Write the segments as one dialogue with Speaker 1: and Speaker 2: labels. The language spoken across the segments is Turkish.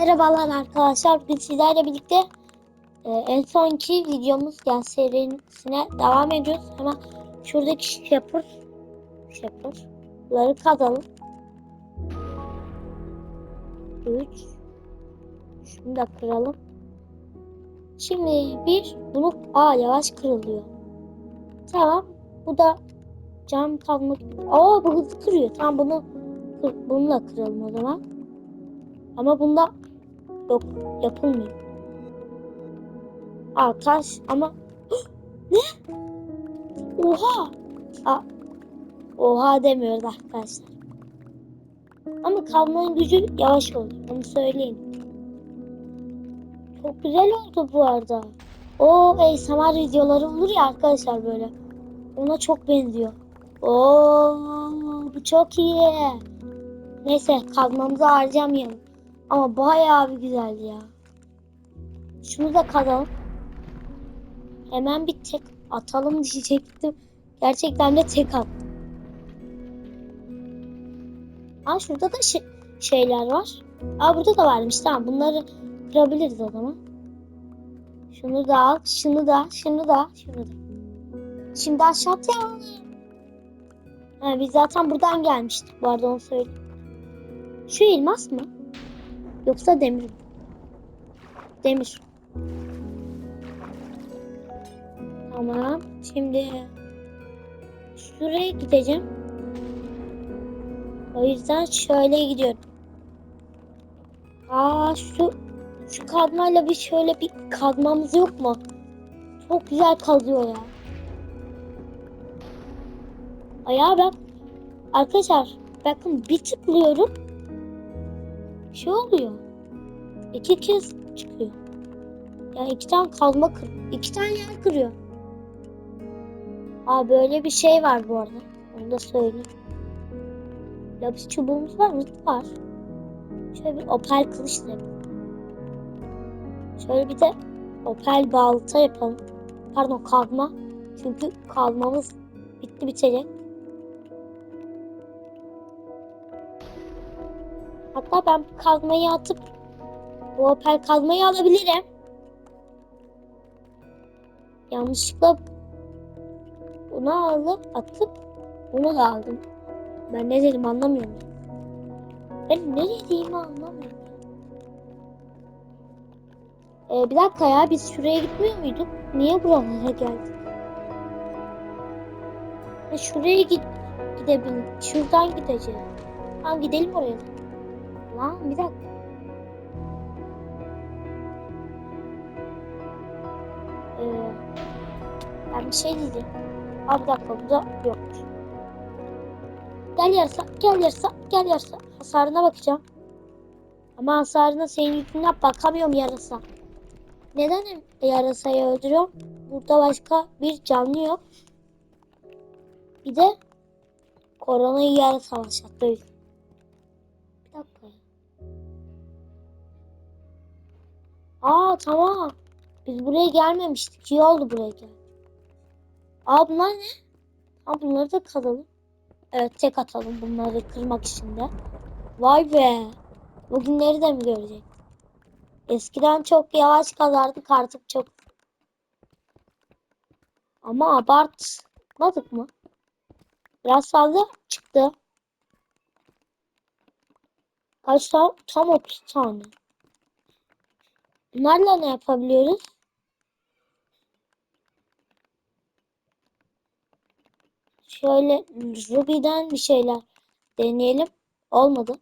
Speaker 1: Merhabalar arkadaşlar. Bugün sizlerle birlikte e, en sonki videomuz yani serisine devam ediyoruz. Ama şuradaki shepherd shepherd'ları kazalım. 3 Şunu da kıralım. Şimdi bir bunu aa yavaş kırılıyor. Tamam. Bu da cam kazma gibi. Aa bu hızlı kırıyor. Tamam bunu bununla kıralım o zaman. Ama bunda yok yapılmıyor. Aa taş ama ne? Oha! Aa, oha demiyoruz arkadaşlar. Ama kavmanın gücü yavaş olur. Onu söyleyeyim. Çok güzel oldu bu arada. O ASMR videoları olur ya arkadaşlar böyle. Ona çok benziyor. Oo, bu çok iyi. Neyse kazmamızı harcamayalım. Ama bayağı bir güzeldi ya. Şunu da kazalım. Hemen bir tek atalım diyecektim. Gerçekten de tek attım. Aa şurada da şey- şeyler var. Aa burada da varmış. Tamam bunları kırabiliriz o zaman. Şunu da al, şunu da, şunu da, şunu da. Şimdi aşağı atlayalım. Ha, biz zaten buradan gelmiştik bu arada onu söyleyeyim. Şu elmas mı? Yoksa demir mi? Demir. Tamam. Şimdi şuraya gideceğim. O yüzden şöyle gidiyorum. Aa şu şu kazmayla bir şöyle bir kazmamız yok mu? Çok güzel kazıyor ya. Ayağa bak. Arkadaşlar bakın bir tıklıyorum. Şey oluyor. İki kez çıkıyor. Yani iki tane kazma kır, iki tane yer kırıyor. Aa böyle bir şey var bu arada. Onu da söyleyeyim. Lapis çubuğumuz var mı? Var. Şöyle bir opal kılıç da yapalım. Şöyle bir de opal balta yapalım. Pardon kazma. Çünkü kazmamız bitti bitecek. Hatta ben kazmayı atıp bu opel kazmayı alabilirim. Yanlışlıkla bunu alıp atıp bunu da aldım. Ben ne dedim anlamıyorum. Ben ne dediğimi anlamıyorum. Ee, bir dakika ya biz şuraya gitmiyor muyduk? Niye buralara geldik? Ha, şuraya git gidebilirim. Şuradan gideceğiz. Tamam gidelim oraya. Lan bir dakika. Ee, ben bir şey diyeceğim. Abi bir dakika burada yokmuş. Gel yarısa, gel yarısa, gel yarısa. Hasarına bakacağım. Ama hasarına senin yüzünden bakamıyorum yarasa. Neden yarasayı öldürüyorum? Burada başka bir canlı yok. Bir de koronayı yarasa başlattı. Aa tamam. Biz buraya gelmemiştik. İyi oldu buraya gel. Aa bunlar ne? Aa bunları da kazalım. Evet tek atalım bunları kırmak için de. Vay be. Bugünleri de mi görecek? Eskiden çok yavaş kazardık artık çok. Ama abartmadık mı? Biraz fazla çıktı. Kaç tane? Tam 30 tane. Bunlarla ne yapabiliyoruz? Şöyle Ruby'den bir şeyler deneyelim. Olmadı.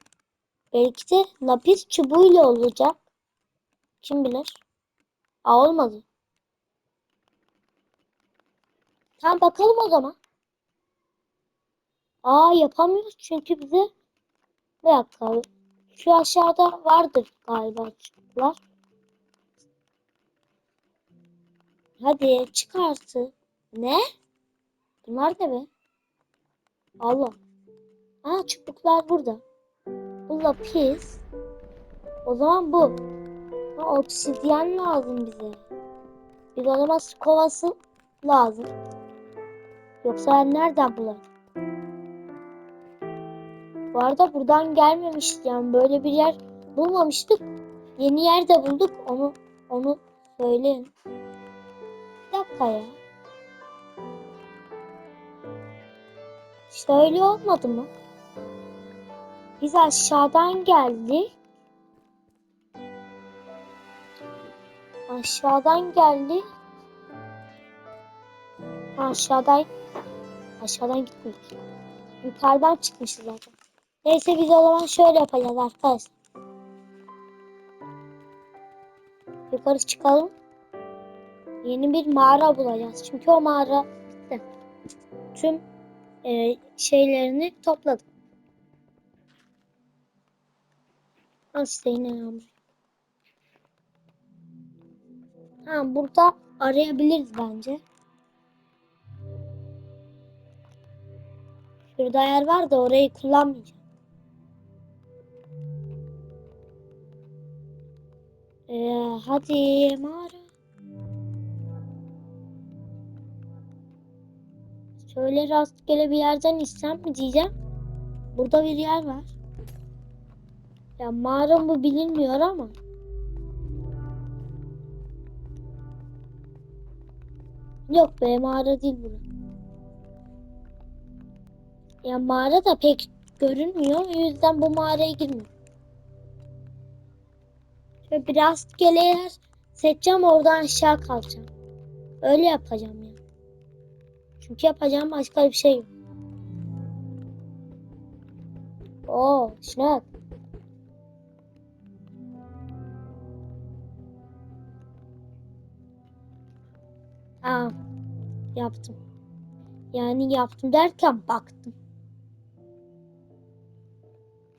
Speaker 1: Belki de lapis çubuğuyla olacak. Kim bilir? Aa olmadı. Tamam bakalım o zaman. Aa yapamıyoruz çünkü bize bir dakika. Şu aşağıda vardır galiba çubuklar. Hadi çık artık. Ne? Bunlar ne be? Allah. Aa çubuklar burada. Bu lapis. O zaman bu. Ha, obsidyen lazım bize. Bir de o zaman su kovası lazım. Yoksa ben nereden bulayım? Bu arada buradan gelmemiştik yani böyle bir yer bulmamıştık. yeni yer de bulduk. Onu onu söyleyin. Dakika ya. İşte öyle olmadı mı? Biz aşağıdan geldik. Aşağıdan geldik. Aşağıdan aşağıdan gitmedik. Yukarıdan çıkmışız zaten. Neyse biz o zaman şöyle yapacağız arkadaşlar. Yukarı çıkalım. Yeni bir mağara bulacağız. Çünkü o mağara bitti. Tüm e, şeylerini topladım. Nasıl yine yağmur. Ha burada arayabiliriz bence. Şurada yer var da orayı kullanmayacağım. Ee, hadi mağara. Şöyle rastgele bir yerden istem mi diyeceğim. Burada bir yer var. Ya mağara mı bilinmiyor ama. Yok be mağara değil burası. Ya mağara da pek görünmüyor. O yüzden bu mağaraya girmiyorum. Şöyle bir rastgele yer seçeceğim oradan aşağı kalacağım. Öyle yapacağım ya. Çünkü yapacağım başka bir şey yok. Oo, şuna bak. Aa, yaptım. Yani yaptım derken baktım.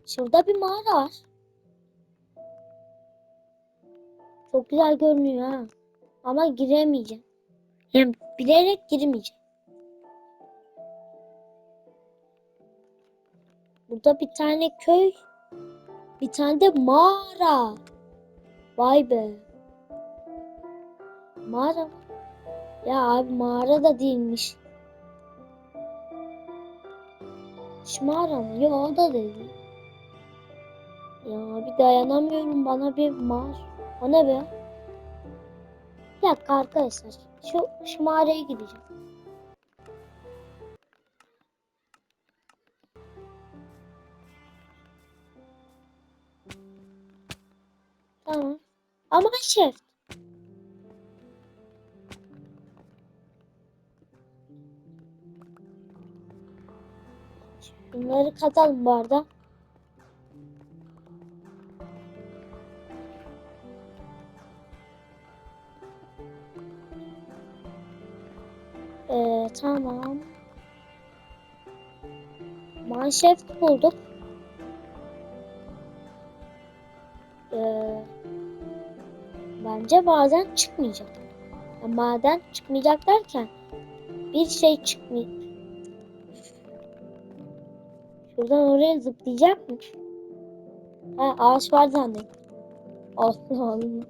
Speaker 1: Şurada bir mağara var. Çok güzel görünüyor ha. Ama giremeyeceğim. Yani bilerek girmeyeceğim. Burada bir tane köy. Bir tane de mağara. Vay be. Mağara? Ya abi mağara da değilmiş. Şu mağara mı? Yok o da değil. Ya bir dayanamıyorum bana bir mağara. O ne be? Bir dakika arkadaşlar. Şu, şu mağaraya gideceğim. Ama şef. Bunları katalım bu arada. Ee, tamam. Manşet bulduk. Bence bazen çıkmayacak. Ya maden çıkmayacak derken bir şey çıkmayacak. Şuradan oraya zıplayacak mı? Ha ağaç var zannettim. Allah Allah.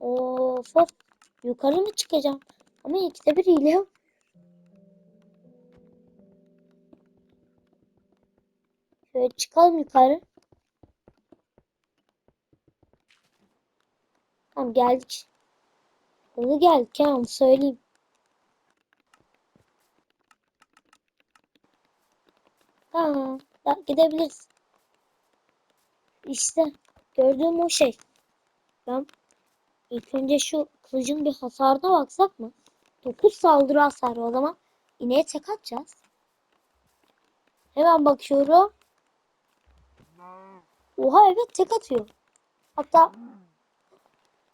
Speaker 1: Of of. Yukarı mı çıkacağım? Ama ikide bir hile. Şöyle çıkalım yukarı. Tamam geldik. Hızlı geldik ya onu söyleyeyim. Tamam. Gidebiliriz. İşte gördüğüm o şey. Ben ilk önce şu kılıcın bir hasarına baksak mı? 9 saldırı hasarı o zaman. İneğe tek atacağız. Hemen bakıyorum. Oha evet tek atıyor. Hatta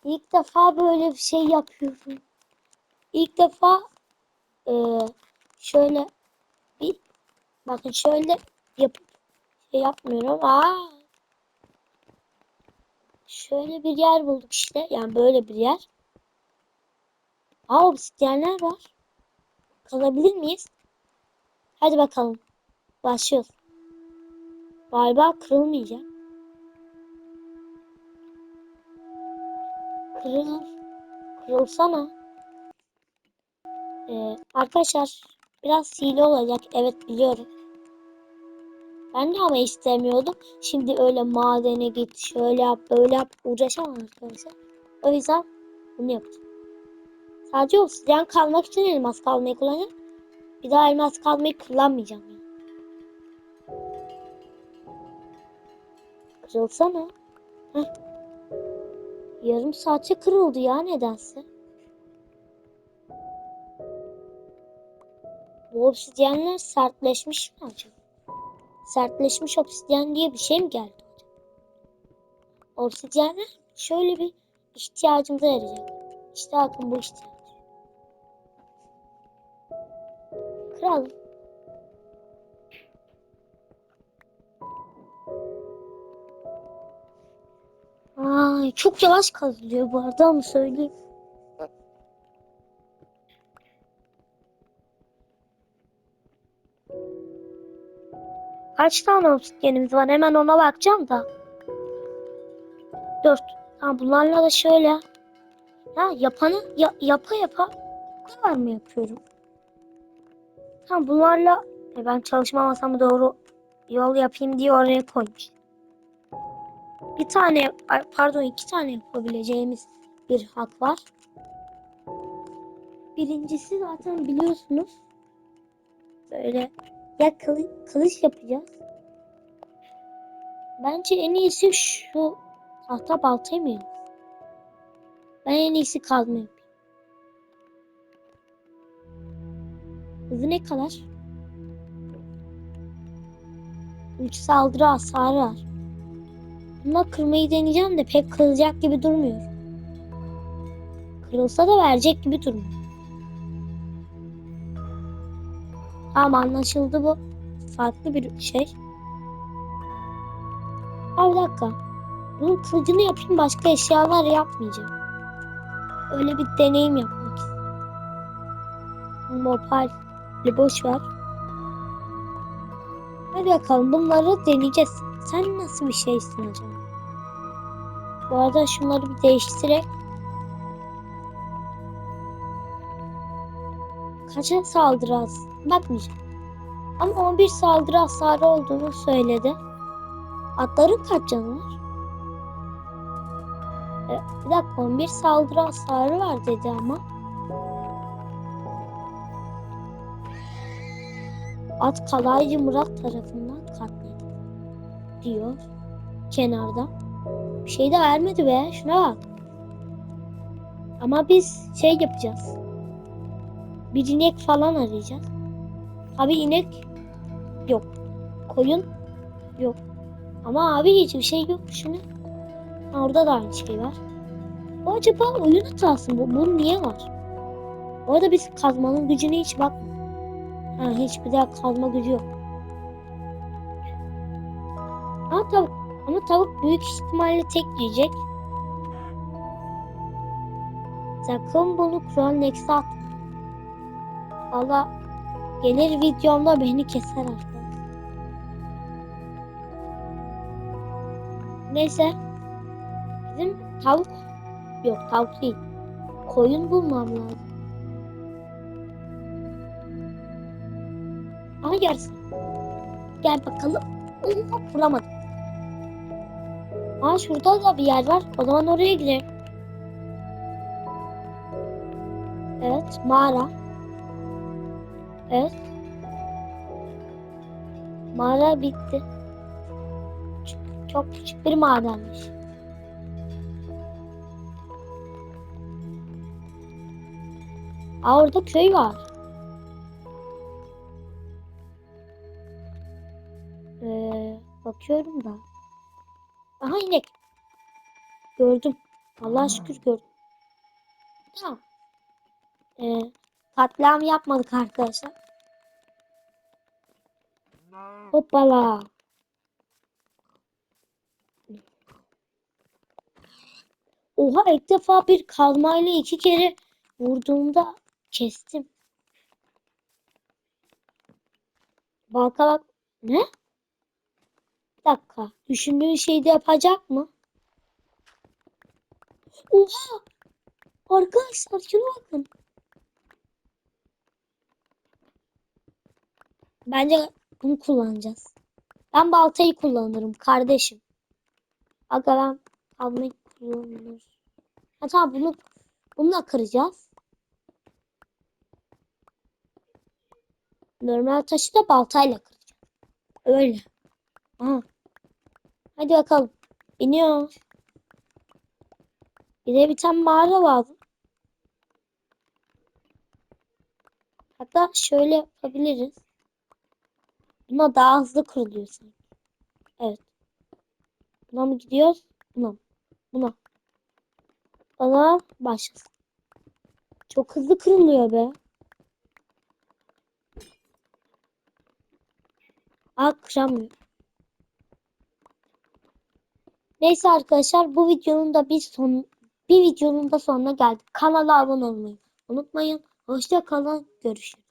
Speaker 1: ilk defa böyle bir şey yapıyorum. İlk defa e, şöyle bir bakın şöyle yapıp şey yapmıyorum. Aa, şöyle bir yer bulduk işte. Yani böyle bir yer. Aa obsidyenler var. Kalabilir miyiz? Hadi bakalım. Başlıyoruz. Galiba kırılmayacak. Kırıl. Kırılsana. Ee, arkadaşlar biraz hile olacak. Evet biliyorum. Ben de ama istemiyordum. Şimdi öyle madene git, şöyle yap, böyle yap. Uğraşamam arkadaşlar. O yüzden bunu yapacağım. Sadece obsidyen kalmak için elmas kalmayı kullanacağım. Bir daha elmas kalmayı kullanmayacağım. Yani. Kırılsana. Heh. Yarım saate kırıldı ya nedense. Bu obsidyenler sertleşmiş mi acaba? Sertleşmiş obsidyen diye bir şey mi geldi acaba? Obsidyenler şöyle bir ihtiyacımıza yarayacak. İşte bakın bu ihtiyaç. Kıralım. Ay, çok yavaş kazılıyor bu arada ama söyleyeyim. Kaç tane obsidyenimiz var? Hemen ona bakacağım da. Dört. Tamam bunlarla da şöyle. Ya yapanı ya, yapa yapa bu kadar mı yapıyorum? Tamam bunlarla e, ben çalışma masamı doğru yol yapayım diye oraya koymuş. Bir tane pardon iki tane yapabileceğimiz bir hak var. Birincisi zaten biliyorsunuz. Böyle ya kılı, kılıç yapacağız. Bence en iyisi şu tahta baltayı mı yapayım? Ben en iyisi kazma yapayım. Hızı ne kadar? 3 saldırı hasarı var. Buna kırmayı deneyeceğim de pek kırılacak gibi durmuyor. Kırılsa da verecek gibi durmuyor. Tamam anlaşıldı bu. Farklı bir şey. Aa, bir dakika. Bunun kılıcını yapayım başka eşyalar yapmayacağım. Öyle bir deneyim yapmak istiyorum. Mopal'i boş ver. Hadi bakalım bunları deneyeceğiz. Sen nasıl bir şeysin acaba? Bu arada şunları bir değiştirerek Kaça saldırı has? Bakmayacağım. Ama 11 saldırı hasarı olduğunu söyledi. Atların kaç canı var? E, bir dakika 11 saldırı hasarı var dedi ama. At Kalaycı Murat tarafından katledildi. Diyor. Kenarda. Bir şey de vermedi be. Şuna bak. Ama biz şey yapacağız. Bir inek falan arayacağız. Abi inek yok. Koyun yok. Ama abi hiçbir şey yok. Ha, orada da aynı şey var. Bu acaba oyun hatası mı? Bu niye var? Bu arada biz kazmanın gücüne hiç bakmadık. Ha, hiçbir daha kazma gücü yok. Tavuk, ama tavuk büyük ihtimalle tek yiyecek. Sakın bunu Kral Next'e atma. Valla gelir videomda beni keser arkadaşlar. Neyse. Bizim tavuk yok tavuk değil. Koyun bulmam lazım. Ama yarısı. Gel bakalım. Oha bulamadım. Aa şurada da bir yer var. O zaman oraya gidelim. Evet mağara. Evet. Mağara bitti. Ç- Çok küçük bir mağaraymış. Aa orada köy var. Ee, bakıyorum da. Aha inek. Gördüm. Allah'a şükür gördüm. Tamam. Ee, katliam yapmadık arkadaşlar. Hoppala. Oha ilk defa bir kazmayla iki kere vurduğumda kestim. Balka bak. Ne? Bir dakika. Düşündüğün şeyi de yapacak mı? Oha! Arkadaşlar şuna bakın. Bence bunu kullanacağız. Ben baltayı kullanırım kardeşim. Aga ben kazmayı kullanırım. Ha tamam bunu bununla kıracağız. Normal taşı da baltayla kıracağız. Öyle. Aha. Hadi bakalım. İniyor. Bir de bir tane mağara lazım. Hatta şöyle yapabiliriz. Buna daha hızlı kırılıyor sanki. Evet. Buna mı gidiyoruz? Buna? Buna. Bana başlasın. Çok hızlı kırılıyor be. Aa kıramıyor. Neyse arkadaşlar bu videonun da bir son bir videonun da sonuna geldik. Kanala abone olmayı unutmayın. Hoşça kalın. Görüşürüz.